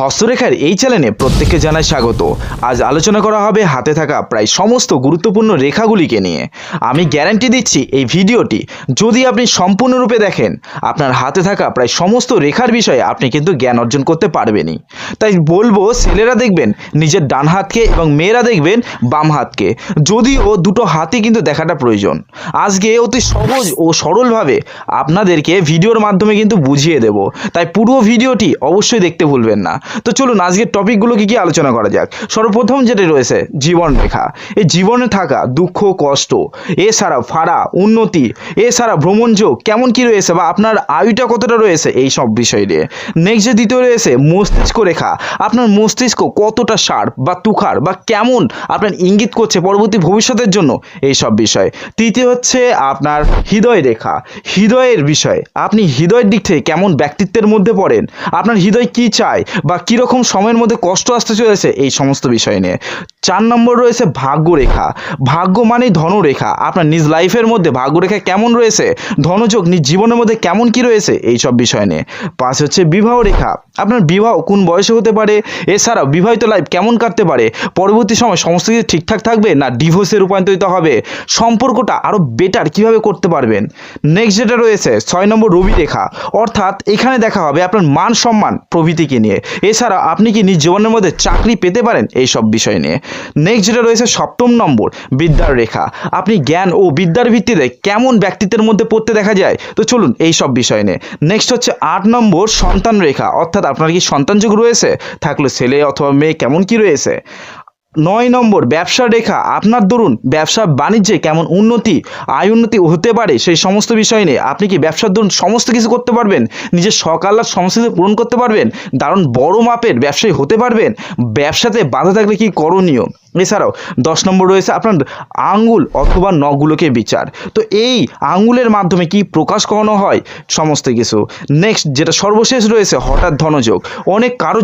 হস্তরেখার এই চ্যানেলে প্রত্যেককে জানাই স্বাগত। আজ আলোচনা করা হবে হাতে থাকা প্রায় সমস্ত গুরুত্বপূর্ণ রেখাগুলিকে নিয়ে। আমি গ্যারান্টি দিচ্ছি এই ভিডিওটি যদি আপনি সম্পূর্ণরূপে দেখেন, আপনার হাতে থাকা প্রায় সমস্ত রেখার বিষয়ে আপনি কিন্তু জ্ঞান অর্জন করতে পারবেনই। তাই বলব, ছেলেরা দেখবেন, নিজের ডান হাতকে এবং মেয়েরা দেখবেন, বাম হাতকে। যদিও দুটো হাতে কিন্তু দেখাটা প্রয়োজন। আজকে অতি সহজ ও সরলভাবে আপনাদেরকে ভিডিওর মাধ্যমে কিন্তু বুঝিয়ে দেব। তাই পুরো ভিডিওটি অবশ্যই দেখতে ভুলবেন না। তো চলুন, আজকের টপিকগুলো কি কি আলোচনা করা যাক। সর্বপ্রথম যেটা রয়েছে, জীবন রেখা। এই জীবনে থাকা দুঃখ, কষ্ট, এছাড়া ফাড়া উন্নতি, এছাড়া ভ্রমণযোগ, কেমন কি রয়েছে বা আপনার আয়ুটা কতটা রয়েছে এই সব বিষয় নিয়ে। নেক্সট যে দ্বিতীয় রয়েছে, মস্তিষ্ক রেখা। আপনার মস্তিষ্ক কতটা শার্প বা তুখার বা কেমন আপনার ইঙ্গিত করছে পরবর্তী ভবিষ্যতের জন্য এই সব বিষয়। তৃতীয় হচ্ছে আপনার হৃদয় রেখা। হৃদয়ের বিষয়। আপনি হৃদয়ের দিক থেকে কেমন ব্যক্তিত্বের মধ্যে পড়েন? আপনার হৃদয় কি চায়? বা কীরকম সময়ের মধ্যে কষ্ট আসতে চলেছে এই সমস্ত বিষয় নিয়ে। চার নম্বর রয়েছে ভাগ্যরেখা। ভাগ্য মানে ধনরেখা। আপনার নিজ লাইফের মধ্যে ভাগ্যরেখা কেমন রয়েছে? ধনযোগ নিজ জীবনের মধ্যে কেমন কি রয়েছে? এই সব বিষয় নিয়ে। পাঁচ হচ্ছে বিবাহ রেখা আপনার বিবাহ কোন বয়সে হতে পারে? এছাড়াও বিবাহিত লাইফ কেমন কাটতে পারে? পরবর্তী সময় সমস্ত কিছু ঠিকঠাক থাকবে না ডিভোর্সে রূপান্তরিত হবে? সম্পর্কটা আরও বেটার কীভাবে করতে পারবেন? নেক্সট যেটা রয়েছে, ছয় নম্বর রবি রেখা। অর্থাৎ এখানে দেখা হবে আপনার মান সম্মান প্রভৃতিকে নিয়ে। এছাড়া আপনি কি নিজ জীবনের মধ্যে চাকরি পেতে পারেন? এই সব বিষয় নিয়ে। নেক্সট যেটা রয়েছে, সপ্তম নম্বর বিদ্যার রেখা। আপনি জ্ঞান ও বিদ্যার ভিত্তিতে কেমন ব্যক্তিত্বের মধ্যে পড়তে দেখা যায়? তো চলুন এই সব বিষয় নিয়ে। নেক্সট হচ্ছে আট নম্বর সন্তান রেখা। অর্থাৎ আপনার কি সন্তান যোগ রয়েছে? থাকলে ছেলে অথবা মেয়ে কেমন কি রয়েছে? নয় নম্বর, ব্যবসা রেখা। আপনার দরুন ব্যবসা বাণিজ্যে কেমন উন্নতি, আয় উন্নতি হতে পারে সেই সমস্ত বিষয় নিয়ে। আপনি কি ব্যবসার দরুন সমস্ত কিছু করতে পারবেন? নিজের সকালার সমস্ত কিছু পূরণ করতে পারবেন? দারুণ বড় মাপের ব্যবসায়ী হতে পারবেন? ব্যবসাতে বাধা থাকলে কি করণীয়? এছাড়াও দশ নম্বর রয়েছে আপনার আঙ্গুল অথবা নখগুলোকে বিচার। তো এই আঙ্গুলের মাধ্যমে কি প্রকাশ করানো হয়? সমস্ত কিছু। নেক্সট যেটা সর্বশেষ রয়েছে, হঠাৎ ধনযোগ। অনেক কারও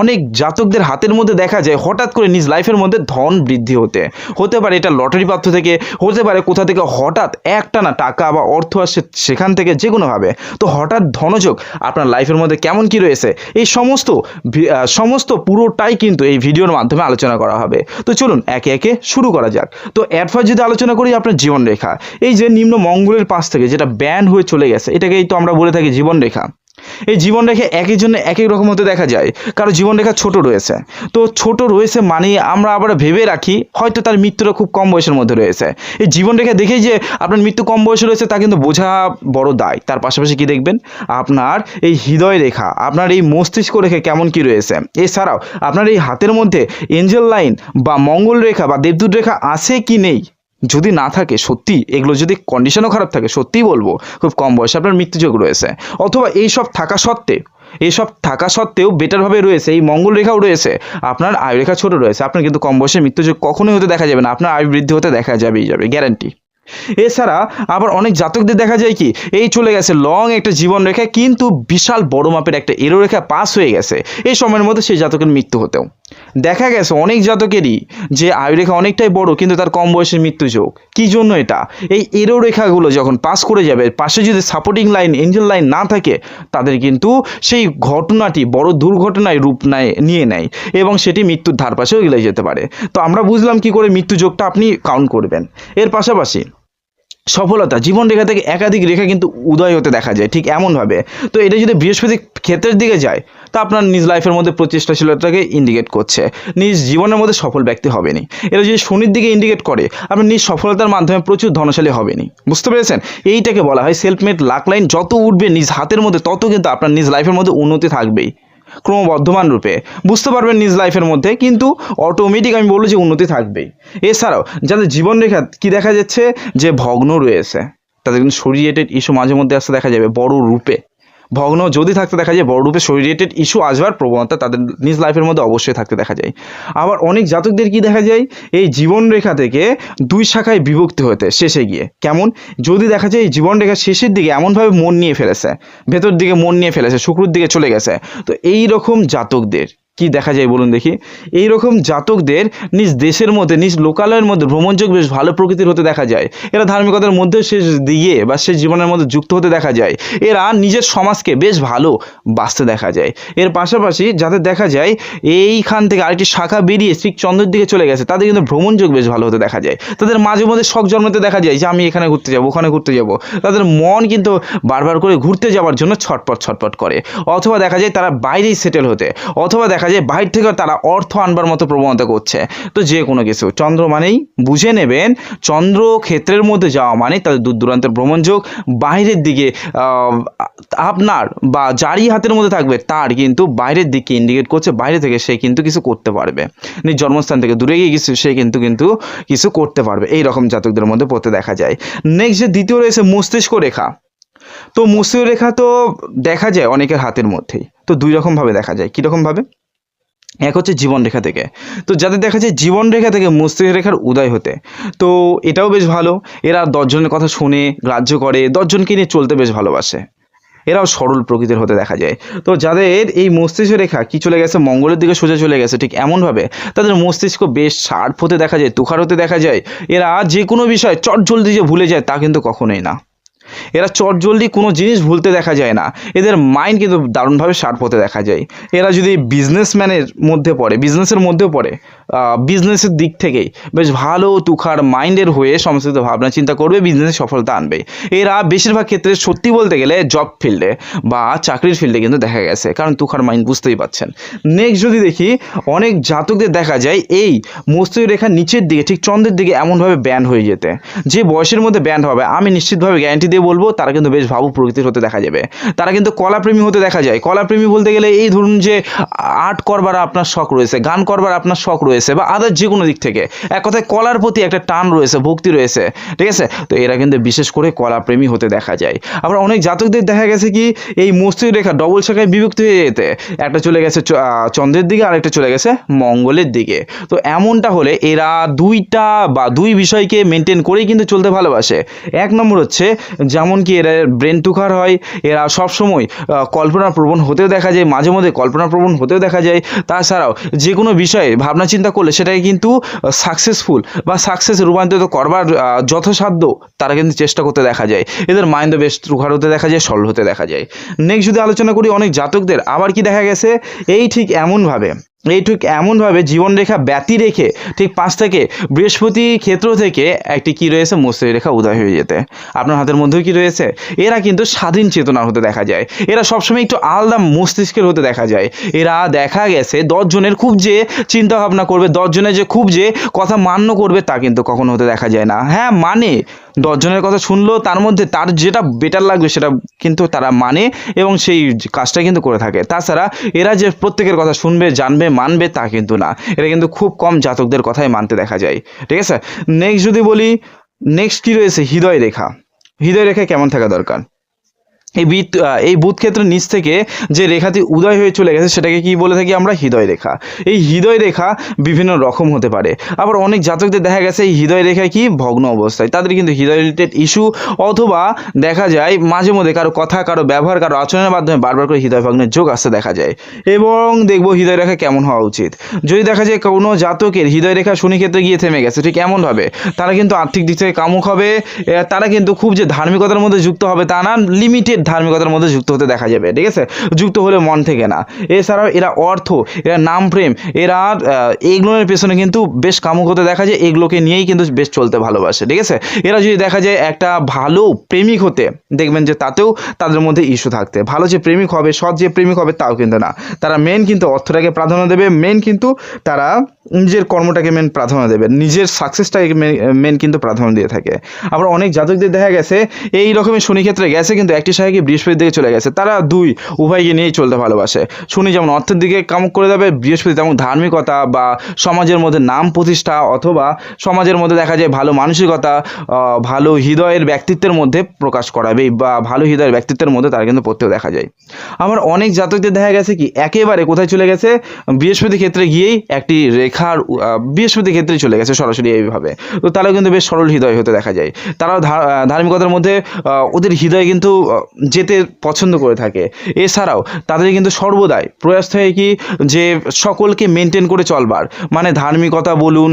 অনেক জাতকদের হাতের মধ্যে দেখা যায়, হঠাৎ করে নিজ লাইফের মধ্যে ধন বৃদ্ধি হতে। হতে পারে এটা লটারি পাত্র থেকে, হতে পারে কোথা থেকে হঠাৎ একটানা টাকা বা অর্থ আসে সেখান থেকে যে কোনোভাবে তো হঠাৎ ধনযোগ আপনার লাইফের মধ্যে কেমন কি রয়েছে? এই সমস্ত সমস্ত পুরোটাই কিন্তু এই ভিডিওর মাধ্যমে আলোচনা করা হবে। তো চলুন একে একে শুরু করা যাক। তো এরপর যদি আলোচনা করি আপনার জীবনরেখা, এই যে নিম্ন মঙ্গলের পাশ থেকে যেটা ব্যান হয়ে চলে গেছে, এটাকেই তো আমরা বলে থাকি জীবনরেখা। এই জীবনরেখা একের জন্য এক এক রকম হতে দেখা যায়। কারও জীবনরেখা ছোট রয়েছে। তো ছোট রয়েছে মানে আমরা আবার ভেবে রাখি, হয়তো তার মৃত্যুটা খুব কম বয়সের মধ্যে রয়েছে। এই জীবনরেখা দেখেই যে আপনার মৃত্যু কম বয়সে রয়েছে তা কিন্তু বোঝা বড় দায়। তার পাশাপাশি কি দেখবেন? আপনার এই হৃদয় রেখা, আপনার এই মস্তিষ্ক রেখা কেমন কি রয়েছে? এছাড়াও আপনার এই হাতের মধ্যে এঞ্জেল লাইন বা মঙ্গল রেখা বা দেবদূত রেখা আছে কি নেই? যদি না থাকে, সত্যি এগুলো যদি কন্ডিশনও খারাপ থাকে, সত্যিই বলব, খুব কম বয়সে আপনার মৃত্যুযোগ রয়েছে। অথবা এই সব থাকা সত্ত্বে এইসব থাকা সত্ত্বেও বেটারভাবে রয়েছে, এই মঙ্গল রেখাও রয়েছে, আপনার আয়ু রেখা ছোট রয়েছে, আপনার কিন্তু কম বয়সে মৃত্যুযোগ কখনোই হতে দেখা যাবে না, আপনার আয়ু বৃদ্ধি হতে দেখা যাবেই, যাবে গ্যারান্টি এছাড়া আবার অনেক জাতকদের দেখা যায় কি, এই চলে গেছে লং একটা জীবন রেখা, কিন্তু বিশাল বড় মাপের একটা এরো রেখা পাস হয়ে গেছে, এই সময়ের মধ্যে সেই জাতকের মৃত্যু হতেও। দেখা গেছে অনেক জাতকেরই যে আয়ুরেখা অনেকটাই বড়, কিন্তু তার কম বয়সের মৃত্যু যোগ। কি জন্য এটা? এই এরো রেখাগুলো যখন পাস করে যাবে, পাশে যদি সাপোর্টিং লাইন এঞ্জেল লাইন না থাকে, তাদের কিন্তু সেই ঘটনাটি বড় দুর্ঘটনায় রূপ নেয়, নিয়ে নেয় এবং সেটি মৃত্যুর ধার পাশেও গেলে যেতে পারে। তো আমরা বুঝলাম কি করে মৃত্যু যোগটা আপনি কাউন্ট করবেন। এর পাশাপাশি সফলতা জীবন রেখা থেকে একাধিক রেখা কিন্তু উদয় হতে দেখা যায়, ঠিক এমনভাবে। তো এটা যদি বৃহস্পতি ক্ষেত্রের দিকে যায়, তা আপনার নিজ লাইফের মধ্যে প্রচেষ্টাশীলতাকে ইন্ডিকেট করছে। নিজ জীবনের মধ্যে সফল ব্যক্তি হবেনি। এটা যদি শনির দিকে ইন্ডিকেট করে আপনার নিজ সফলতার মাধ্যমে প্রচুর ধনশালী হবেনি। বুঝতে পেরেছেন? এইটাকে বলা হয় সেলফ মেড লাক লাইন যত উঠবে নিজ হাতের মধ্যে, তত কিন্তু আপনার নিজ লাইফের মধ্যে উন্নতি থাকবেই। ক্রমবর্ধমান রূপে। বুঝতে পারবেন নিজ লাইফের মধ্যে, কিন্তু অটোমেটিক আমি বলব যে উন্নতি থাকবেই। এছাড়াও, যাদের জীবনরেখা কি দেখা যাচ্ছে? যে ভগ্ন রয়েছে। তাদের কিন্তু শরীরেটেড ইস্যু মাঝে মধ্যে আসতে দেখা যাবে, বড় রূপে। ভগ্ন যদি থাকতে দেখা যায় বড়রূপে শরীরেটেড ইস্যু আসবার প্রবণতা তাদের নিজ লাইফের মধ্যে অবশ্যই থাকতে দেখা যায়। আবার অনেক জাতকদের কি দেখা যায়? এই জীবন রেখা থেকে দুই শাখায় বিভক্তি হতে, শেষে গিয়ে। কেমন? যদি দেখা যায়, এই জীবনরেখা শেষের দিকে এমনভাবে মন নিয়ে ফেলেছে, ভেতর দিকে মন নিয়ে ফেলেছে, শুক্রর দিকে চলে গেছে, তো এই রকম জাতকদের কি দেখা যায় বলুন দেখি। এই রকম জাতকদের নিজ দেশের মধ্যে, নিজ লোকালয়ের মধ্যে ভ্রমণযোগ বেশ ভালো প্রকৃতির হতে দেখা যায়। এরা ধার্মিকতার মধ্যে শেষ দিয়ে বা শেষ জীবনের মধ্যে যুক্ত হতে দেখা যায়। এরা নিজের সমাজকে বেশ ভালো বাঁচতে দেখা যায়। এর পাশাপাশি যাদের দেখা যায়, এইখান থেকে আরেকটি শাখা বেরিয়ে ঠিক চন্দ্রের দিকে চলে গেছে, তাদের কিন্তু ভ্রমণযোগ বেশ ভালো হতে দেখা যায়। তাদের মাঝে মধ্যে শখ জন্মাতে দেখা যায় যে, আমি এখানে ঘুরতে যাব, ওখানে ঘুরতে যাব। তাদের মন কিন্তু বারবার করে ঘুরতে যাওয়ার জন্য ছটপট ছটপট করে। অথবা দেখা যায় তারা বাইরেই সেটেল হতে। অথবা দেখা যায় বাইরে থেকে তারা অর্থ আনবার মতো প্রবণতা করছে। তো যে কোনো কিছু। চন্দ্র মানেই বুঝে নেবেন, চন্দ্র ক্ষেত্রের মধ্যে যাওয়া মানে তাদের দূর দূরান্তের ভ্রমণযোগ বাইরের দিকে আপনার বা যারই হাতের মধ্যে থাকবে, তার কিন্তু বাইরের দিকে ইন্ডিকেট করছে। বাইরে থেকে সে কিন্তু কিছু করতে পারবে। নিজ জন্মস্থান থেকে দূরে গিয়ে কিছু, সে কিন্তু কিন্তু কিছু করতে পারবে। এই রকম জাতকদের মধ্যে পড়তে দেখা যায়। নেক্সট যে দ্বিতীয় রয়েছে মস্তিষ্ক রেখা। তো মস্তিষ্ক রেখা তো দেখা যায় অনেকের হাতের মধ্যেই। তো দুই রকমভাবে দেখা যায়। কীরকমভাবে? এক হচ্ছে জীবন রেখা থেকে। তো যাদের দেখা যায় জীবন রেখা থেকে মস্তিষ্ক রেখার উদয় হতে, তো এটাও বেশ ভালো। এরা দশজনের কথা শুনে, গ্রাহ্য করে, দশজনকে নিয়ে চলতে বেশ ভালোবাসে। এরাও সরল প্রকৃতির হতে দেখা যায়। তো যাদের এই মস্তিষ্ক রেখা কি চলে গেছে, মঙ্গলের দিকে সোজা চলে গেছে, ঠিক এমনভাবে তাদের মস্তিষ্ক বেশ শার্প হতে দেখা যায়, তুখার হতে দেখা যায়। এরা যে কোনো বিষয় চট জলদি যে ভুলে যায় তা কিন্তু কখনোই না। এরা চটজলদি কোনো জিনিস ভুলতে দেখা যায় না। এদের মাইন্ড কিন্তু দারুণভাবে শার্প হতে দেখা যায়। এরা যদি বিজনেসম্যানের মধ্যে পড়ে বিজনেসের মধ্যেও পড়ে বিজনেসের দিক থেকেই বেশ ভালো তুখার মাইন্ডের হয়ে সমস্ত ভাবনা, চিন্তা করবে বিজনেসে সফলতা আনবে। এরা বেশিরভাগ ক্ষেত্রে সত্যি বলতে গেলে জব ফিল্ডে বা চাকরির ফিল্ডে কিন্তু দেখা গেছে, কারণ তুখার মাইন্ড বুঝতেই পাচ্ছেন। নেক্সট যদি দেখি, অনেক জাতকদের দেখা যায় এই মস্তিষ্ক রেখার নিচের দিকে, ঠিক চন্দ্রের দিকে এমনভাবে ব্যান্ড হয়ে যেতে। যে বয়সের মধ্যে ব্যান্ড হবে, আমি নিশ্চিতভাবে গ্যারান্টি দিয়ে বলব, তারা কিন্তু বেশ ভাবু প্রকৃতির হতে দেখা যাবে। তারা কিন্তু কলাপ্রেমী হতে দেখা যায়। কলাপ্রেমী বলতে গেলে এই ধরুন যে আর্ট করবার আপনার শখ রয়েছে, গান করবার আপনার শখ রয়েছে বা আদার যে কোনো দিক থেকে। এক কথায় কলার প্রতি একটা টান রয়েছে ভক্তি রয়েছে ঠিক আছে? তো এরা কিন্তু বিশেষ করে কলাপ্রেমী হতে দেখা যায়। আবার অনেক জাতকদের দেখা গেছে কি এই মস্তিষ্ক রেখা ডবল শাখায় বিভক্ত হয়ে যেতে। একটা চলে গেছে চন্দ্রের দিকে আরেকটা চলে গেছে মঙ্গলের দিকে। তো এমনটা হলে এরা দুইটা বা দুই বিষয়কে মেনটেন করেই কিন্তু চলতে ভালোবাসে। এক নম্বর হচ্ছে যেমন কি এরা ব্রেন টুকার হয় এরা সবসময় আহ, কল্পনা প্রবণ হতেও দেখা যায় মাঝে মধ্যে কল্পনা প্রবণ হতেও দেখা যায়। তাছাড়াও যে কোনো বিষয়ে ভাবনা চিন্তা করলে সেটাকে কিন্তু সাকসেসফুল বা সাকসেস রূপান্তরিত করবার যথাসাধ্য তারা কিন্তু চেষ্টা করতে দেখা যায়। এদের মাইন্ড বেশ রুখার হতে দেখা যায়, সরল হতে দেখা যায়। নেক্সট যদি আলোচনা করি অনেক জাতকদের, আবার কি দেখা গেছে? এই ঠিক এমনভাবে। এই ঠিক এমনভাবে জীবনরেখা ব্যতি রেখে ঠিক পাঁচ থেকে বৃহস্পতি ক্ষেত্র থেকে একটি কি রয়েছে মস্তিষ্ক রেখা উদয় হয়ে যেতে। আপনার হাতের মধ্যেও কি রয়েছে? এরা কিন্তু স্বাধীন চেতনা হতে দেখা যায়। এরা সবসময় একটু আলাদা মস্তিষ্কের হতে দেখা যায়। এরা দেখা গেছে দশজনের খুব যে চিন্তা ভাবনা করবে দশজনের যে খুব যে কথা মান্য করবে তা কিন্তু কখনো হতে দেখা যায় না। হ্যাঁ মানে দশজনের কথা শুনলো, তার মধ্যে তার যেটা বেটার লাগবে সেটা কিন্তু তারা মানে এবং সেই কাজটা কিন্তু করে থাকে। তাছাড়া এরা যে প্রত্যেকের কথা শুনবে, জানবে, মানবে তা কিন্তু না। এরা কিন্তু খুব কম জাতকদের কথাই মানতে দেখা যায়। ঠিক আছে? নেক্সট যদি বলি নেক্সট কী রয়েছে? হৃদয় রেখা। হৃদয় রেখা কেমন থাকা দরকার? এই আহ, এই বুধ ক্ষেত্রের নিচ থেকে যে রেখাটি উদয় হয়ে চলে গেছে সেটাকে কি বলে থাকি আমরা? হৃদয় রেখা এই হৃদয় রেখা বিভিন্ন রকম হতে পারে। আবার অনেক জাতকদের দেখা গেছে এই হৃদয় রেখা কি? ভগ্ন অবস্থায়। তাদের কিন্তু হৃদয় রিলেটেড ইস্যু অথবা দেখা যায় মাঝে মধ্যে কারও কথা কারও ব্যবহার কারও আচরণের মাধ্যমে বারবার করে হৃদয় ভগ্নের যোগ আসতে দেখা যায়। এবং দেখব হৃদয় রেখা কেমন হওয়া উচিত। যদি দেখা যায় কোনো জাতকের হৃদয় রেখা শনি ক্ষেত্রে গিয়ে থেমে গেছে ঠিক এমনভাবে তারা কিন্তু আর্থিক দিক থেকে কামুক হবে তারা কিন্তু খুব যে ধার্মিকতার মধ্যে যুক্ত হবে তা না লিমিটেড ধার্মিকতার মধ্যে যুক্ত হতে দেখা যাবে, ঠিক আছে? যুক্ত হলে মন থেকে না। এছাড়াও এরা অর্থ, এরা নাম প্রেম, এরা এগুলোর পেছনে কিন্তু বেশ কামুক হতে দেখা যায়, এগুলোকে নিয়েই কিন্তু বেশ চলতে ভালোবাসে, ঠিক আছে? এরা যদি দেখা যায় একটা ভালো প্রেমিক হতে, দেখবেন যে তাতেও তাদের মধ্যে ইস্যু থাকতে। ভালো যে প্রেমিক হবে, সৎ যে প্রেমিক হবে, তাও কিন্তু না। তারা মেন কিন্তু অর্থটাকে প্রাধান্য দেবে মেন কিন্তু তারা নিজের কর্মটাকে মেন প্রাধান্য দেবে, নিজের সাকসেসটাকে মেন কিন্তু প্রাধান্য দিয়ে থাকে। আবার অনেক জাতকদের দেখা গেছে, এই রকমের শনি ক্ষেত্রে গেছে, কিন্তু একটি শাখাকে বৃহস্পতির দিকে চলে গেছে। তারা দুই উভয়কে নিয়েই চলতে ভালোবাসে। শনি যেমন অর্থের দিকে কামক করে দেবে বৃহস্পতি তেমন ধার্মিকতা বা সমাজের মধ্যে নাম প্রতিষ্ঠা অথবা সমাজের মধ্যে দেখা যায় ভালো মানসিকতা ভালো হৃদয়ের ব্যক্তিত্বের মধ্যে প্রকাশ করাবে বা ভালো হৃদয়ের ব্যক্তিত্বের মধ্যে তারা কিন্তু পড়তেও দেখা যায়। আবার অনেক জাতকদের দেখা গেছে কি, একেবারে কোথায় চলে গেছে? বৃহস্পতি ক্ষেত্রে গিয়েই একটি রেখার বৃহস্পতি ক্ষেত্রে চলে গেছে সরাসরি এইভাবে। তো তারাও কিন্তু বেশ সরল হৃদয় হতে দেখা যায়। তারাও ধার্মিকতার মধ্যে ওদের হৃদয় কিন্তু যেতে পছন্দ করে থাকে। এছাড়াও তাদের কিন্তু সর্বদাই প্রয়াস থাকে কি যে সকলকে মেনটেন করে চলবার। মানে ধার্মিকতা বলুন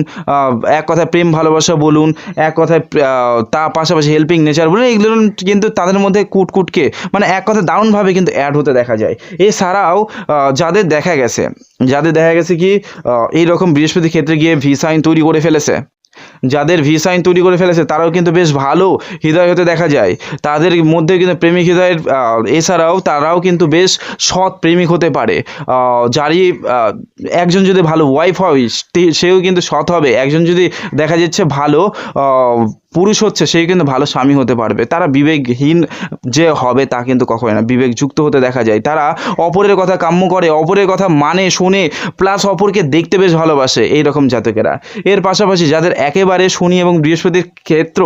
এক কথায় প্রেম ভালোবাসা বলুন এক কথায় তার পাশাপাশি হেল্পিং নেচার বলুন এগুলো কিন্তু তাদের মধ্যে কুটকুটকে মানে এক কথায় দারুণভাবে কিন্তু অ্যাড হতে দেখা যায়। এছাড়াও যাদের দেখা গেছে যাদের দেখা গেছে কি আহ, এই রকম বৃহস্পতি ক্ষেত্রে গিয়ে ভি সাইন তৈরি করে ফেলেছে। যাদের ভি সাইন তৈরি করে ফেলেছে, তারাও কিন্তু বেশ ভালো হৃদয় হতে দেখা যায়। তাদের মধ্যে কিন্তু প্রেমিক হৃদয়ের এছাড়াও তারাও কিন্তু বেশ সৎ প্রেমিক হতে পারে। যারই একজন যদি ভালো ওয়াইফ হয় সেও কিন্তু সৎ হবে। একজন যদি দেখা যাচ্ছে ভালো পুরুষ হচ্ছে সেই কিন্তু ভালো স্বামী হতে পারবে। তারা বিবেকহীন যে হবে তা কিন্তু কখনোই না। বিবেকযুক্ত হতে দেখা যায়। তারা অপরের কথা কাম্য করে, অপরের কথা মানে শুনে প্লাস অপরকে দেখতে বেশ ভালোবাসে এই রকম জাতকেরা। এর পাশাপাশি যাদের একেবারে শনি এবং বৃহস্পতির ক্ষেত্র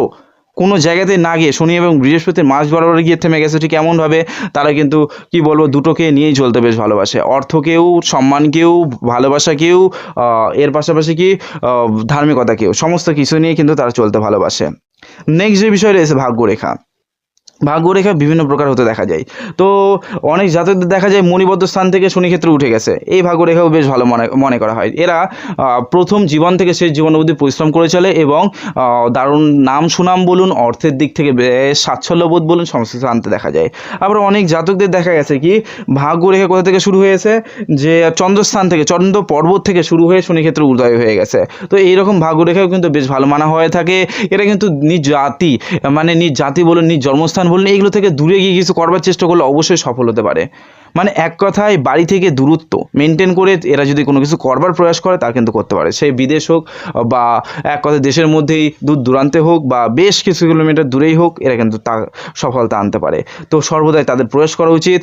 কোনো জায়গাতে না গিয়ে শনি এবং বৃহস্পতির মাছ বরাবর গিয়ে থেমে গেছে, ঠিক এমনভাবে তারা কিন্তু, কি বলব, দুটোকে নিয়েই চলতে বেশ ভালোবাসে। অর্থকেও, সম্মানকেও, ভালোবাসাকেও এর পাশাপাশি কি ধার্মিকতাকেও, সমস্ত কিছু নিয়ে কিন্তু তারা চলতে ভালোবাসে। নেক্সট যে বিষয় রয়েছে ভাগ্যরেখা। ভাগ্যরেখা বিভিন্ন প্রকার হতে দেখা যায়। তো অনেক জাতকদের দেখা যায় মণিবদ্ধ স্থান থেকে শনি ক্ষেত্রে উঠে গেছে। এই ভাগ্যরেখাও বেশ ভালো মনে মনে করা হয়। এরা প্রথম জীবন থেকে শেষ জীবন অবধি পরিশ্রম করে চলে এবং দারুণ নাম সুনাম বলুন, অর্থের দিক থেকে বেশ স্বাচ্ছল্যবোধ বলুন, সমস্ত আনতে দেখা যায়। আবার অনেক জাতকদের দেখা গেছে কি ভাগ্যরেখা কোথা থেকে শুরু হয়েছে? যে চন্দ্রস্থান থেকে, চন্দ্র পর্বত থেকে শুরু হয়ে শনি ক্ষেত্রে উদয় হয়ে গেছে। তো এইরকম ভাগ্যরেখাও কিন্তু বেশ ভালো মানা হয়ে থাকে। এরা কিন্তু নিজ জাতি মানে নিজ জাতি বলুন, নিজ জন্মস্থান বলুন এইগুলো থেকে দূরে গিয়ে কিছু করবার চেষ্টা করলে অবশ্যই সফল হতে পারে। মানে এক কথায় বাড়ি থেকে দূরত্ব মেনটেন করে এরা যদি কোনো কিছু করবার প্রয়াস করে তা কিন্তু করতে পারে। সে বিদেশ হোক বা এক কথায় দেশের মধ্যেই দূর দূরান্তে হোক বা বেশ কিছু কিলোমিটার দূরেই হোক, এরা কিন্তু তা সফলতা আনতে পারে। তো সর্বদাই তাদের প্রয়াস করা উচিত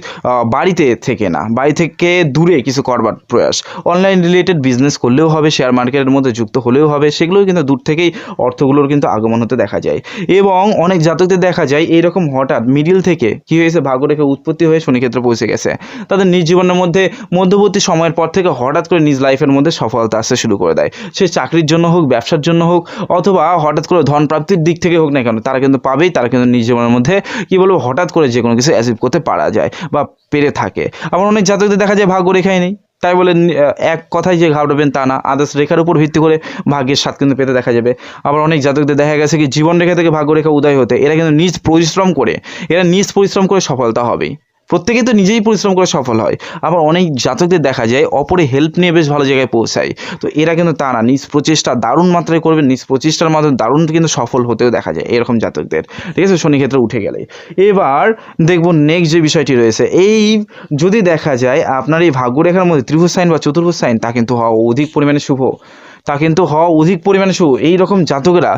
বাড়িতে থেকে না, বাড়ি থেকে দূরে কিছু করবার প্রয়াস। অনলাইন রিলেটেড বিজনেস করলেও হবে শেয়ার মার্কেটের মধ্যে যুক্ত হলেও হবে সেগুলোও কিন্তু দূর থেকেই অর্থগুলোর কিন্তু আগমন হতে দেখা যায়। এবং অনেক জাতকদের দেখা যায়, এইরকম হঠাৎ মিডিল থেকে কি হয়েছে ভাগ্যরেখা উৎপত্তি হয়ে শনিক্ষেত্রে পৌঁছে গেছে। তাদের নিজ জীবনের মধ্যে মধ্যবর্তী সময়ের পর থেকে হঠাৎ করে নিজ লাইফের মধ্যে সফলতা আসতে শুরু করে দেয়। সে চাকরির জন্য হোক, ব্যবসার জন্য হোক, অথবা হঠাৎ করে ধন প্রাপ্তির দিক থেকে হোক না কেন, তারা কিন্তু পাবেই, তারা কিন্তু নিজ জীবনের মধ্যে, কী বলব, হঠাৎ করে যে কোনো কিছু অ্যাচিভ করতে পারা যায় বা পেরে থাকে। আবার অনেক জাতকদের দেখা যায় ভাগ্য রেখাই নেই। তাই বলে এক কথায় যে ঘাবড়াবেন তা না। আদার্স রেখার উপর ভিত্তি করে ভাগ্যের স্বাদ কিন্তু পেতে দেখা যাবে। আবার অনেক জাতকদের দেখা গেছে কি, জীবন রেখা থেকে ভাগ্য রেখা উদয় হতে, এরা কিন্তু নিজ পরিশ্রম করে, এরা নিজ পরিশ্রম করে সফলতা হবেই। প্রত্যেকে তো নিজেই পরিশ্রম করে সফল হয়। আবার অনেক জাতকদের দেখা যায়, অপরে হেল্প নিয়ে বেশ ভালো জায়গায় পৌঁছায়। তো এরা কিন্তু তা না, নিজ প্রচেষ্টা দারুণ মাত্রায় করবে, নিজ প্রচেষ্টার মাধ্যমে দারুণ কিন্তু সফল হতেও দেখা যায়, এরকম জাতকদের। ঠিক আছে শনি ক্ষেত্রে উঠে গেলে। এবার দেখব নেক্সট যে বিষয়টি রয়েছে, এই যদি দেখা যায়, আপনার এই ভাগ্যরেখার মধ্যে ত্রিভুজ সাইন বা চতুর্ভুজ সাইন তা কিন্তু হওয়া অধিক পরিমাণে শুভ। তা কিন্তু হওয়া অধিক পরিমাণে শুভ। এই রকম জাতকরা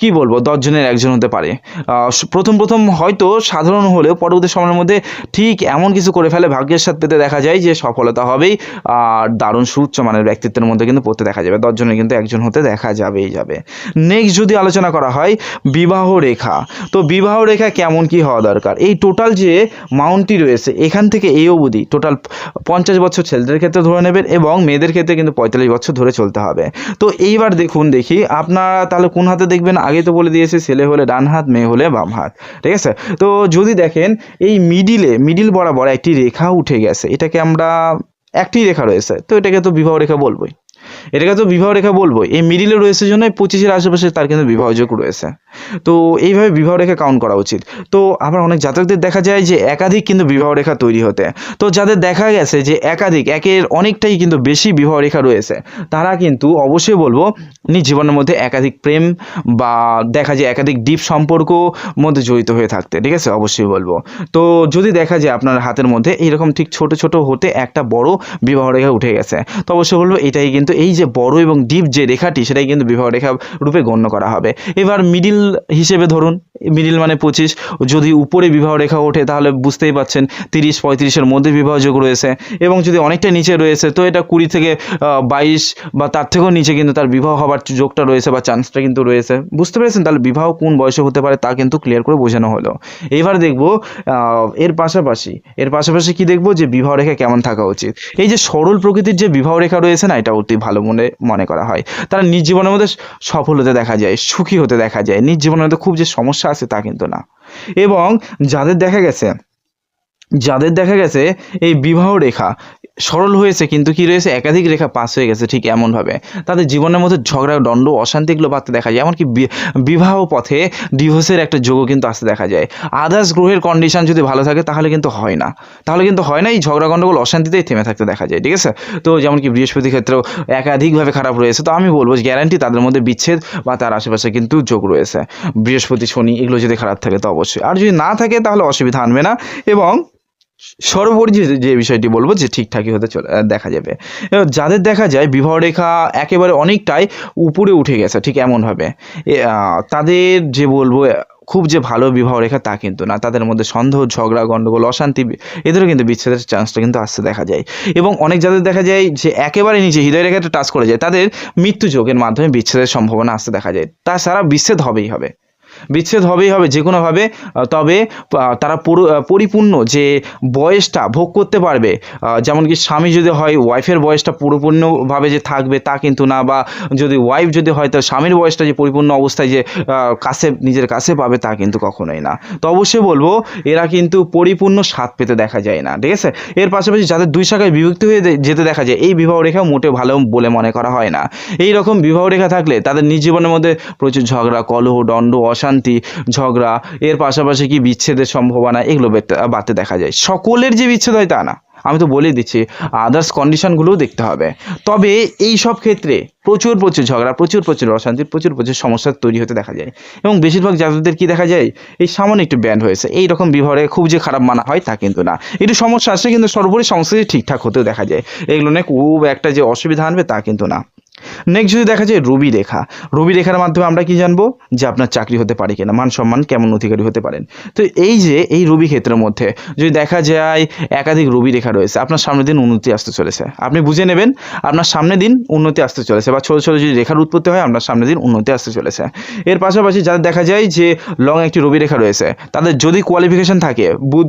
কি বলব? দশজনের একজন হতে পারে। প্রথম প্রথম হয়তো সাধারণ হলেও পরবর্তী সময়ের মধ্যে ঠিক এমন কিছু করে ফেলে ভাগ্যের সাথে পেতে দেখা যায় যে সফলতা হবেই আর দারুণ সুউচ্চ মানের ব্যক্তিত্বের মধ্যে কিন্তু পড়তে দেখা যাবে। দশজনের কিন্তু একজন হতে দেখা যাবেই যাবে। নেক্সট যদি আলোচনা করা হয়, বিবাহ রেখা। তো বিবাহ রেখা কেমন কি হওয়া দরকার? এই টোটাল যে মাউন্টটি রয়েছে, এখান থেকে এই অবধি টোটাল পঞ্চাশ বছর ছেলেদের ক্ষেত্রে ধরে নেবেন এবং মেয়েদের ক্ষেত্রে কিন্তু পঁয়তাল্লিশ বছর ধরে চলতে হবে। তো এইবার দেখুন দেখি, আপনারা তাহলে কোন হাতে দেখবেন? আগে তো বলে দিয়েছে, ছেলে হলে ডান হাত, মেয়ে হলে বাম হাত, ঠিক আছে? তো যদি দেখেন, এই মিডিলে মিডিল বরাবর একটি রেখা উঠে গেছে। এটাকে আমরা, একটি রেখা রয়েছে। তো এটাকে তো বিবাহ রেখা বলবোই। এটাকে তো বিবাহ রেখা বলব এই মিডিলে রয়েছে জন্য পঁচিশের আশেপাশে তার কিন্তু বিবাহযোগ রয়েছে। তো এইভাবে বিবাহ রেখা কাউন্ট করা উচিত। তো আবার অনেক জাতকদের দেখা যায় যে একাধিক কিন্তু বিবাহ রেখা তৈরি হতে। তো যাদের দেখা গেছে যে একাধিক, একের অনেকটাই কিন্তু বেশি বিবাহ রেখা রয়েছে, তারা কিন্তু অবশ্যই বলব নিজ জীবনের মধ্যে একাধিক প্রেম বা দেখা যায় একাধিক ডিপ সম্পর্ক মধ্যে জড়িত হয়ে থাকতে, ঠিক আছে? অবশ্যই বলব। তো যদি দেখা যায় আপনার হাতের মধ্যে এইরকম ঠিক ছোট ছোট হতে একটা বড় বিবাহ রেখা উঠে গেছে, তো অবশ্যই বলব এটাই কিন্তু এই যে বড় এবং ডিপ যে রেখাটি, সেটাই কিন্তু বিবাহ রেখা রূপে গণ্য করা হবে। এবার মিডিল হিসেবে ধরুন, মিডিল মানে পঁচিশ, যদি উপরে বিবাহ রেখা ওঠে তাহলে বুঝতেই পাচ্ছেন তিরিশ, পঁয়ত্রিশের মধ্যে বিবাহ যোগ রয়েছে। এবং যদি অনেকটা নিচে রয়েছে, তো এটা কুড়ি থেকে বাইশ বা তার থেকেও নিচে কিন্তু তার বিবাহ হবার যোগটা রয়েছে বা চান্সটা কিন্তু রয়েছে। বুঝতে পেরেছেন? তাহলে বিবাহ কোন বয়সে হতে পারে তা কিন্তু ক্লিয়ার করে বোঝানো হলো। এবার দেখব এর পাশাপাশি এর পাশাপাশি কি দেখব যে বিবাহ রেখা কেমন থাকা উচিত? এই যে সরল প্রকৃতির যে বিবাহ রেখা রয়েছে না, এটা অতি ভালো মনে মনে করা হয়। তারা নিজ জীবনের মধ্যে সফল হতে দেখা যায়, সুখী হতে দেখা যায় নিজ জীবনের মধ্যে খুব যে সমস্যা আছে তা কিন্তু না। এবং যাদের দেখা গেছে, যাদের দেখা গেছে এই বিবাহ রেখা সরল হয়েছে, কিন্তু কি রয়েছে? একাধিক রেখা পাস হয়ে গেছে ঠিক এমনভাবে। তাদের জীবনের মধ্যে ঝগড়া, দণ্ড, অশান্তি এগুলো বাড়তে দেখা যায়। এমনকি বিবাহ পথে ডিভোর্সের একটা যোগও কিন্তু আসতে দেখা যায়। আদার্স গ্রহের কন্ডিশন যদি ভালো থাকে, তাহলে কিন্তু হয় না। তাহলে কিন্তু হয় না এই ঝগড়া গণ্ডগোল অশান্তিতেই থেমে থাকতে দেখা যায়, ঠিক আছে? তো যেমন কি বৃহস্পতি ক্ষেত্রেও একাধিকভাবে খারাপ রয়েছে। তো আমি বলব গ্যারান্টি তাদের মধ্যে বিচ্ছেদ বা তার আশেপাশে কিন্তু যোগ রয়েছে। বৃহস্পতি, শনি এগুলো যদি খারাপ থাকে, তো অবশ্যই। আর যদি না থাকে, তাহলে অসুবিধা আনবে না। এবং সর্বোপরি যে বিষয়টি বলব যে ঠিকঠাকই হতে চলে দেখা যাবে। যাদের দেখা যায় বিবাহ রেখা একেবারে অনেকটাই উপরে উঠে গেছে, ঠিক এমনভাবে তাদের যে বলব খুব যে ভালো বিবাহ রেখা তা কিন্তু না, তাদের মধ্যে সন্দেহ, ঝগড়া গণ্ডগোল অশান্তি, এদেরও কিন্তু বিচ্ছেদের চান্সটা কিন্তু আসতে দেখা যায়। এবং অনেক যাদের দেখা যায় যে একেবারে নিচে হৃদয় রেখাটা টাচ করে যায়, তাদের মৃত্যু যোগের মাধ্যমে বিচ্ছেদের সম্ভাবনা আসতে দেখা যায়। তাছাড়া বিচ্ছেদ হবেই হবে। বিচ্ছেদ হবেই হবে, যে কোনোভাবে তবে তারা পুরো- পরিপূর্ণ যে বয়সটা ভোগ করতে পারবে যেমন কি স্বামী যদি হয় ওয়াইফের বয়সটা পরিপূর্ণভাবে যে থাকবে তা কিন্তু না, বা যদি ওয়াইফ যদি হয় তার স্বামীর বয়সটা যে পরিপূর্ণ অবস্থায় যে কাছে, নিজের কাছে পাবে তা কিন্তু কখনোই না। তো অবশ্যই বলব, এরা কিন্তু পরিপূর্ণ স্বাদ পেতে দেখা যায় না, ঠিক আছে? এর পাশাপাশি যাদের দুই শাখায় বিভক্ত হয়ে যেতে দেখা যায়, এই বিবাহ রেখা মোটে ভালো বলে মনে করা হয় না। এই রকম বিবাহ রেখা থাকলে তাদের নিজ জীবনের মধ্যে প্রচুর ঝগড়া, কলহ, দণ্ড, অশান্তি ঝগড়া, এর পাশাপাশি কি বিচ্ছেদের সম্ভাবনা এগুলো বাড়তে দেখা যায়। সকলের যে বিচ্ছেদ হয় তা না। আমি তো বলেই দিচ্ছি আদার্স কন্ডিশনগুলোও দেখতে হবে। তবে এই সব ক্ষেত্রে প্রচুর প্রচুর ঝগড়া, প্রচুর প্রচুর অশান্তি, প্রচুর প্রচুর সমস্যা তৈরি হতে দেখা যায়। এবং বেশিরভাগ জাতকদের কি দেখা যায়? এই সামান্য একটু ব্যান্ড হয়েছে। এই রকম বিবাহে খুব যে খারাপ মানা হয় তা কিন্তু না। একটু সমস্যা আসে কিন্তু সর্বোপরি সমস্যা ঠিকঠাক হতেও দেখা যায়। এগুলো নিয়ে খুব একটা যে অসুবিধা আনবে তা কিন্তু না। নেক্সট যদি দেখা যায় রবি রেখা। রবি রেখার মাধ্যমে আমরা কি জানব? যে আপনার চাকরি হতে পারে কিনা, মান সম্মান কেমন অধিকারী হতে পারেন। তো এই যে, এই রবি ক্ষেত্রের মধ্যে যদি দেখা যায় একাধিক রবি রেখা রয়েছে, আপনার সামনের দিন উন্নতি আসতে চলেছে। আপনি বুঝে নেবেন, আপনার সামনের দিন উন্নতি আসতে চলেছে বা ছোটো ছোটো যদি রেখার উৎপত্তি হয়, আপনার সামনের দিন উন্নতি আসতে চলেছে। এর পাশাপাশি যাদের দেখা যায় যে লং একটি রবি রেখা রয়েছে, তাদের যদি কোয়ালিফিকেশন থাকে, বুধ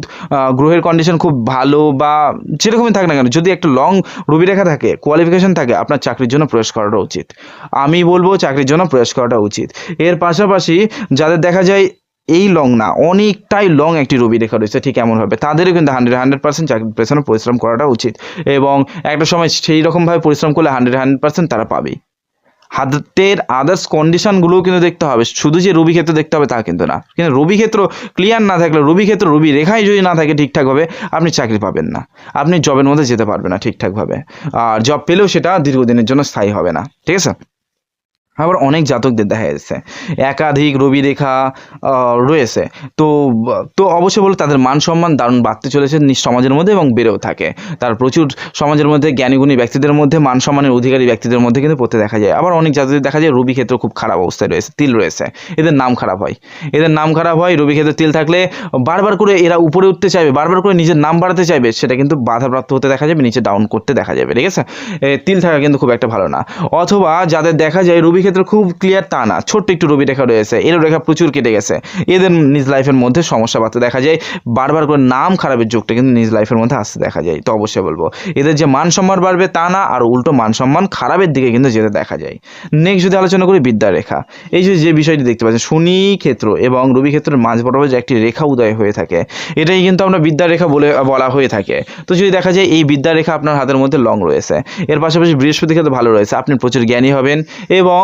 গ্রহের কন্ডিশন খুব ভালো বা যেরকমই থাক না কেন, যদি একটা লং রবি রেখা থাকে কোয়ালিফিকেশন থাকে, আপনার চাকরির জন্য প্রয়াস করাটা উচিত। আমি বলব চাকরির জন্য প্রয়াস করাটা উচিত। এর পাশাপাশি যাদের দেখা যায় এই লং না, অনেকটাই লং একটি রবি রেখা রয়েছে, ঠিক এমনভাবে। তাদেরও কিন্তু হান্ড্রেড হান্ড্রেড পার্সেন্ট চাকরির পেছনে পরিশ্রম করাটা উচিত। এবং একটা সময় সেই রকমভাবে পরিশ্রম করলে হান্ড্রেড হান্ড্রেড পার্সেন্ট তারা পাবেই। হাতের আদার্স কন্ডিশনগুলোও কিন্তু দেখতে হবে। শুধু যে রবি ক্ষেত্র দেখতে হবে, তা কিন্তু না। কিন্তু রবি ক্ষেত্র ক্লিয়ার না থাকলে, রবি ক্ষেত্র, রবি রেখাই যদি না থাকে ঠিকঠাকভাবে আপনি চাকরি পাবেন না। আপনি জবের মধ্যে যেতে পারবেন না ঠিকঠাকভাবে আর জব পেলেও সেটা দীর্ঘদিনের জন্য স্থায়ী হবে না। ঠিক আছে? আবার অনেক জাতকদের দেখা যাচ্ছে। একাধিক রবি রেখা রয়েছে। তো তো অবশ্যই বলো তাদের মান সম্মান দারুণ বাড়তে চলেছে সমাজের মধ্যে এবং বেড়েও থাকে। তার প্রচুর সমাজের মধ্যে জ্ঞানীগুণী ব্যক্তিদের মধ্যে মান সম্মানের অধিকারী ব্যক্তিদের মধ্যে কিন্তু পড়তে দেখা যায়। আবার অনেক জাতকদের দেখা যায় রবি ক্ষেত্র খুব খারাপ অবস্থায় রয়েছে, তিল রয়েছে। এদের নাম খারাপ হয়। এদের নাম খারাপ হয়, রবি ক্ষেত্রে তিল থাকলে বারবার করে এরা উপরে উঠতে চাইবে, বারবার করে নিজের নাম বাড়াতে চাইবে, সেটা কিন্তু বাধাপ্রাপ্ত হতে দেখা যাবে, নিচে ডাউন করতে দেখা যাবে, ঠিক আছে? তিল থাকা কিন্তু খুব একটা ভালো না। অথবা যাদের দেখা যায় রবি ক্ষেত্র খুব ক্লিয়ার তা না। ছোট্ট একটু রবি রেখা রয়েছে। এর রেখা প্রচুর কেটে গেছে। এদের নিজ লাইফের মধ্যে সমস্যা বাড়তে দেখা যায়। বারবার করে নাম খারাপের যুগটা কিন্তু নিজ লাইফের মধ্যে আসতে দেখা যায়। তো অবশ্যই বলব, এদের যে মান সম্মান বাড়বে তা না, আর উল্টো মান সম্মান খারাপের দিকে কিন্তু যেতে দেখা যায়। নেক্সট যদি আলোচনা করি বিদ্যা রেখা। এই যে যে বিষয়টি দেখতে পাচ্ছেন, শনি ক্ষেত্র এবং রবি ক্ষেত্রের মাঝ বরাবর যে একটি রেখা উদয় হয়ে থাকে, এটাই কিন্তু আমরা বিদ্যা রেখা বলে, বলা হয়ে থাকে। তো যদি দেখা যায়, এই বিদ্যা রেখা আপনার হাতের মধ্যে লং রয়েছে। এর পাশাপাশি বৃহস্পতি ক্ষেত্রে ভালো রয়েছে। আপনি প্রচুর জ্ঞানী হবেন এবং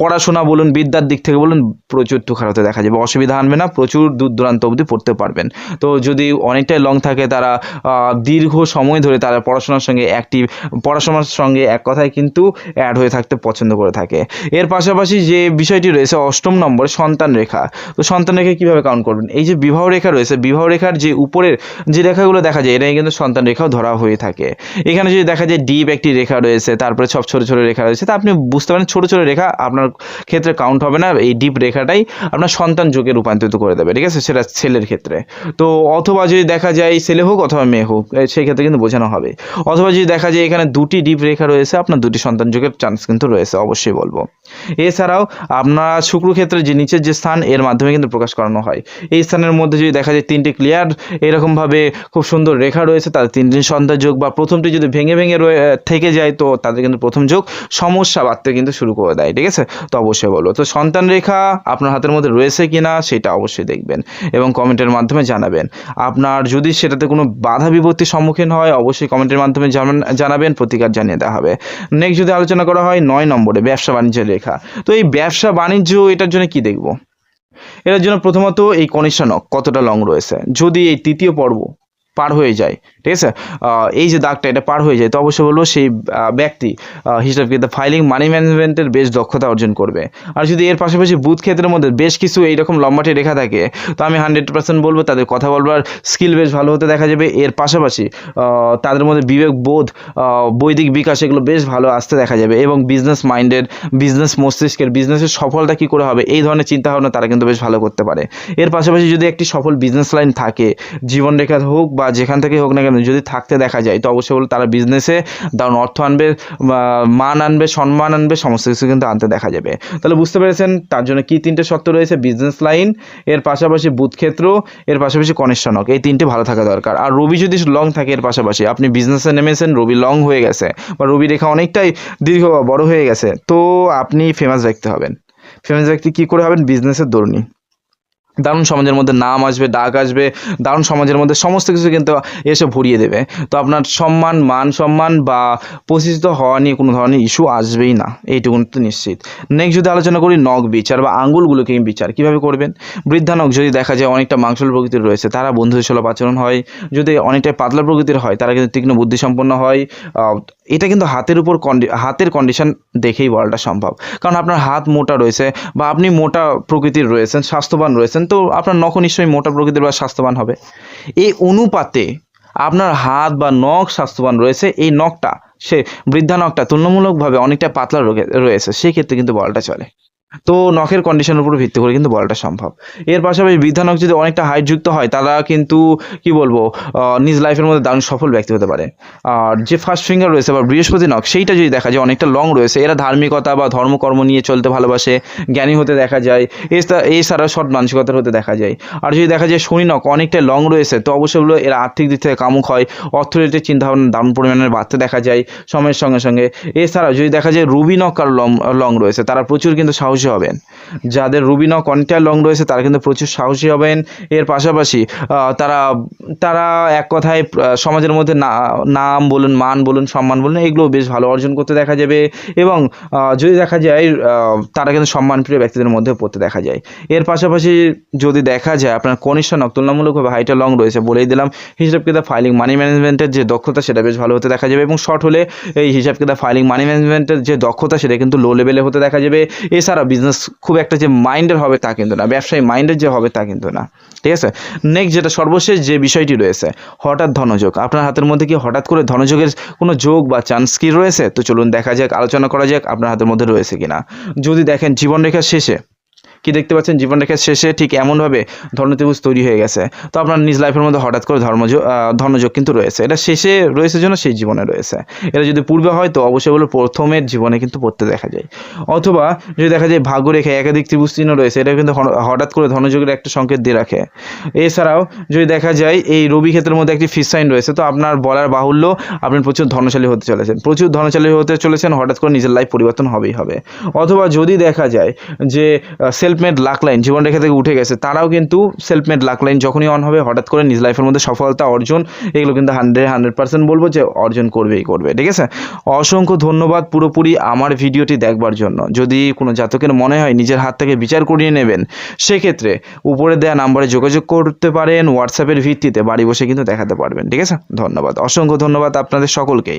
পড়াশোনা বলুন, বিদ্যার দিক থেকে বলুন, প্রচুর তুখার হতে দেখা যাবে। অসুবিধা আনবে না, প্রচুর দূর দূরান্ত অবধি পড়তে পারবেন। তো যদি অনেকটাই লং থাকে তারা দীর্ঘ সময় ধরে তারা পড়াশোনার সঙ্গে অ্যাক্টিভ পড়াশোনার সঙ্গে এক কথায় কিন্তু অ্যাড হয়ে থাকতে পছন্দ করে থাকে। এর পাশাপাশি যে বিষয়টি রয়েছে, অষ্টম নম্বরে সন্তান রেখা। তো সন্তান রেখা কীভাবে কাউন্ট করবেন? এই যে বিবাহ রেখা রয়েছে, বিবাহ রেখার যে উপরের যে রেখাগুলো দেখা যায়, এটাই কিন্তু সন্তান রেখাও ধরা হয়ে থাকে। এখানে যদি দেখা যায় ডিপ একটি রেখা রয়েছে, তারপরে সব ছোটো ছোটো রেখা রয়েছে, তা আপনি বুঝতে পারেন, ছোটো ছোটো রেখা আপনার ক্ষেত্রে কাউন্ট হবে না, এই ডিপ রেখাটাই আপনার সন্তান যোগে রূপান্তরিত করে দেবে, ঠিক আছে? সেটা ছেলের ক্ষেত্রে। তো অথবা যদি দেখা যায় ছেলে হোক অথবা মেয়ে হোক সেই ক্ষেত্রে কিন্তু বোঝানো হবে। অথবা যদি দেখা যায় এখানে দুটি ডিপ রেখা রয়েছে, আপনার দুটি সন্তান যোগের চান্স কিন্তু রয়েছে, অবশ্যই বলব। এছাড়াও আপনার শুক্র ক্ষেত্রে যে নিচের যে স্থান, এর মাধ্যমে কিন্তু প্রকাশ করানো হয়। এই স্থানের মধ্যে যদি দেখা যায় তিনটি ক্লিয়ার এরকমভাবে খুব সুন্দর রেখা রয়েছে, তাদের তিনটি সন্তান যোগ বা প্রথমটি যদি ভেঙে ভেঙে থেকে যায়, তো তাদের কিন্তু প্রথম যোগ সমস্যা বাড়তে কিন্তু শুরু করে দেয়, ঠিক আছে? তো অবশ্যই বলো তো সন্তান রেখা আপনার হাতের মধ্যে রয়েছে কি না সেটা অবশ্যই দেখবেন এবং কমেন্টের মাধ্যমে জানাবেন। আপনার যদি সেটাতে কোনো বাধা বিপত্তির সম্মুখীন হয়, অবশ্যই কমেন্টের মাধ্যমে জানাবেন, প্রতিকার জানিয়ে দেওয়া হবে। নেক্সট যদি আলোচনা করা হয়, নয় নম্বরে ব্যবসা বাণিজ্যের তো এই ব্যবসা বাণিজ্য, এটার জন্য কি দেখব? এটার জন্য প্রথমত এই কনিষ্ঠানক কতটা লং রয়েছে? যদি এই তৃতীয় পর্ব পার হয়ে যায় ঠিক আছে? এই যে দাগটা, এটা পার হয়ে যায়, তো অবশ্যই বলব সেই ব্যক্তি হিসাব কিন্তু ফাইলিং মানি ম্যানেজমেন্টের বেশ দক্ষতা অর্জন করবে। আর যদি এর পাশাপাশি বুথ ক্ষেত্রের মধ্যে বেশ কিছু এইরকম লম্বাটি রেখা থাকে, তো আমি হান্ড্রেড পার্সেন্ট বলব তাদের কথা বলবার স্কিল বেশ ভালো হতে দেখা যাবে। এর পাশাপাশি তাদের মধ্যে বিবেক, বোধ বৈদিক বিকাশ এগুলো বেশ ভালো আসতে দেখা যাবে এবং বিজনেস মাইন্ডের বিজনেস মস্তিষ্কের বিজনেসের সফলতা কী করে হবে, এই ধরনের চিন্তাভাবনা তারা কিন্তু বেশ ভালো করতে পারে। এর পাশাপাশি যদি একটি সফল বিজনেস লাইন থাকে, জীবনরেখা হোক বা যেখান থেকে হোক না কেন যদি থাকতে দেখা যায়, তো অবশ্যই বলব তারা বিজনেসে দারুণ অর্থ আনবে মান আনবে, সম্মান আনবে, সমস্ত কিছু কিন্তু আনতে দেখা যাবে। তাহলে বুঝতে পেরেছেন তার জন্য কি তিনটে শর্ত রয়েছে? বিজনেস লাইন এর পাশাপাশি বুথ ক্ষেত্র, এর পাশাপাশি কনেকশনক এই তিনটে ভালো থাকা দরকার। আর রবি যদি লং থাকে এর পাশাপাশি, আপনি বিজনেসে নেমেছেন, রবি লং হয়ে গেছে, বা রবি রেখা অনেকটাই দীর্ঘ, বড় হয়ে গেছে, তো আপনি ফেমাস ব্যক্তি হবেন। ফেমাস ব্যক্তি কী করে হবেন? বিজনেসের দরুনি দারুণ সমাজের মধ্যে নাম আসবে, ডাক আসবে, দারুণ সমাজের মধ্যে সমস্ত কিছু কিন্তু এসে ভরিয়ে দেবে। তো আপনার সম্মান, মান সম্মান বা প্রতিষ্ঠিত হওয়া নিয়ে কোনো ধরনের ইস্যু আসবেই না, এইটুকু তো নিশ্চিত। নেক্সট যদি আলোচনা করি, নখ বিচার বা আঙ্গুলগুলোকে বিচার, কীভাবে করবেন? বৃদ্ধা নখ যদি দেখা যায় অনেকটা মাংসল প্রকৃতির রয়েছে, তারা বন্ধুদের সুলভ আচরণ হয়। যদি অনেকটাই পাতলা প্রকৃতির হয়, তারা কিন্তু তীক্ষ্ণ বুদ্ধিসম্পন্ন হয় এটা কিন্তু হাতের উপর কন্ডি হাতের কন্ডিশন দেখেই বলাটা সম্ভব। কারণ আপনার হাত মোটা রয়েছে বা আপনি মোটা প্রকৃতির রয়েছেন, স্বাস্থ্যবান রয়েছেন, তো আপনার নখ নিশ্চয়ই মোটা প্রকৃতির বা স্বাস্থ্যবান হবে। এই অনুপাতে আপনার হাত বা নখ স্বাস্থ্যবান রয়েছে, এই নখটা, সে বৃদ্ধা নখটা তুলনামূলকভাবে অনেকটা পাতলা রয়েছে, সেক্ষেত্রে কিন্তু বলটা চলে। তো নখের কন্ডিশনের উপর ভিত্তি করে কিন্তু বলাটা সম্ভব। এর পাশাপাশি বৃদ্ধা নখ যদি অনেকটা হাইটযুক্ত হয়, তারা কিন্তু, কি বলব নিজ লাইফের মধ্যে দারুণ সফল ব্যক্তি হতে পারে। আর যে ফার্স্ট ফিঙ্গার রয়েছে বা বৃহস্পতি নখ সেইটা যদি দেখা যায়, অনেকটা লং রয়েছে, এরা ধার্মিকতা বা ধর্মকর্ম নিয়ে চলতে ভালোবাসে, জ্ঞানী হতে দেখা যায়, এছাড়া সৎ মানসিকতার হতে দেখা যায়। আর যদি দেখা যায় শনি নখ অনেকটা লং রয়েছে, তো অবশ্যই বলব এরা আর্থিক দিক থেকে কামুক হয়, অর্থনৈতিক চিন্তাভাবনা দারুণ পরিমাণে বাড়তে দেখা যায় সময়ের সঙ্গে সঙ্গে। এছাড়াও যদি দেখা যায় রুবি নখ আর লং লং রয়েছে, তারা প্রচুর কিন্তু সাহসী হবেন। যাদের রুবি নখ অনেকটা লং রয়েছে, তারা কিন্তু প্রচুর সাহসী হবেন। এর পাশাপাশি তারা তারা এক কথায় সমাজের মধ্যে নাম বলুন, মান বলুন, সম্মান বলুন, এগুলো বেশ ভালো অর্জন করতে দেখা যাবে। এবং যদি দেখা যায় তারা কিন্তু সম্মানপ্রিয় ব্যক্তিদের মধ্যে পড়তে দেখা যায়। এর পাশাপাশি যদি দেখা যায়, আপনার কনিষ্ঠ নখ তুলনামূলকভাবে হাইটা লং রয়েছে বলেই দিলাম হিসাব কিতাব ফাইলিং মানি ম্যানেজমেন্টের যে দক্ষতা, সেটা বেশ ভালো হতে দেখা যাবে। এবং শর্ট হলে এই হিসাব কিতাব ফাইলিং মানি ম্যানেজমেন্টের যে দক্ষতা, সেটা কিন্তু লো লেভেলে হতে দেখা যাবে। এছাড়া বিজনেস খুব একটা যে মাইন্ডের হবে তা কিন্তু না, ব্যবসায়ী মাইন্ডের যে হবে তা কিন্তু না, ঠিক আছে? নেক্সট যেটা সর্বশেষ যে বিষয়টি রয়েছে, হঠাৎ ধনযোগ, আপনার হাতের মধ্যে কি হঠাৎ করে ধনযোগের কোনো যোগ বা চান্স কি রয়েছে? তো চলুন দেখা যাক, আলোচনা করা যাক আপনার হাতের মধ্যে রয়েছে কিনা। যদি দেখেন জীবনরেখার শেষে কি দেখতে পাচ্ছেন? জীবনরেখার শেষে ঠিক এমনভাবে ধর্মত্রিভুজ তৈরি হয়ে গেছে। তো আপনার নিজ লাইফের মধ্যে হঠাৎ করে ধর্মযোগ ধর্মযোগ কিন্তু রয়েছে। এটা শেষে রয়েছে জন্য সেই জীবনে রয়েছে। এটা যদি পূর্বে হয় তো অবশ্যই বলো প্রথমের জীবনে কিন্তু পড়তে দেখা যায়। অথবা যদি দেখা যায় ভাগ্যরেখা, একাধিক ত্রিভুজ চিহ্ন রয়েছে এটা কিন্তু হঠাৎ করে ধনযোগের একটা সংকেত দিয়ে রাখে। এছাড়াও যদি দেখা যায় এই রবি ক্ষেত্রের মধ্যে একটি ফিস সাইন রয়েছে, তো আপনার বলার বাহুল্য, আপনি প্রচুর ধনশালী হতে চলেছেন। প্রচুর ধনশালী হতে চলেছেন, হঠাৎ করে নিজের লাইফ পরিবর্তন হবেই হবে। অথবা যদি দেখা যায় যে সেলফ মেড লাক লাইন জীবনরেখা থেকে উঠে গেছে, তারাও কিন্তু সেলফ মেড লাক লাইন যখনই অন হবে, হঠাৎ করে নিজ লাইফের মধ্যে সফলতা অর্জন, এগুলো কিন্তু হান্ড্রেড হান্ড্রেড পার্সেন্ট বলব যে অর্জন করবেই করবে, ঠিক আছে? অসংখ্য ধন্যবাদ পুরোপুরি আমার ভিডিওটি দেখবার জন্য। যদি কোনো জাতকের মনে হয় নিজের হাত থেকে বিচার করিয়ে নেবেন, সেক্ষেত্রে উপরে দেওয়া নাম্বারে যোগাযোগ করতে পারেন হোয়াটসঅ্যাপের ভিত্তিতে বাড়ি বসে কিন্তু দেখাতে পারবেন, ঠিক আছে? ধন্যবাদ, অসংখ্য ধন্যবাদ আপনাদের সকলকেই।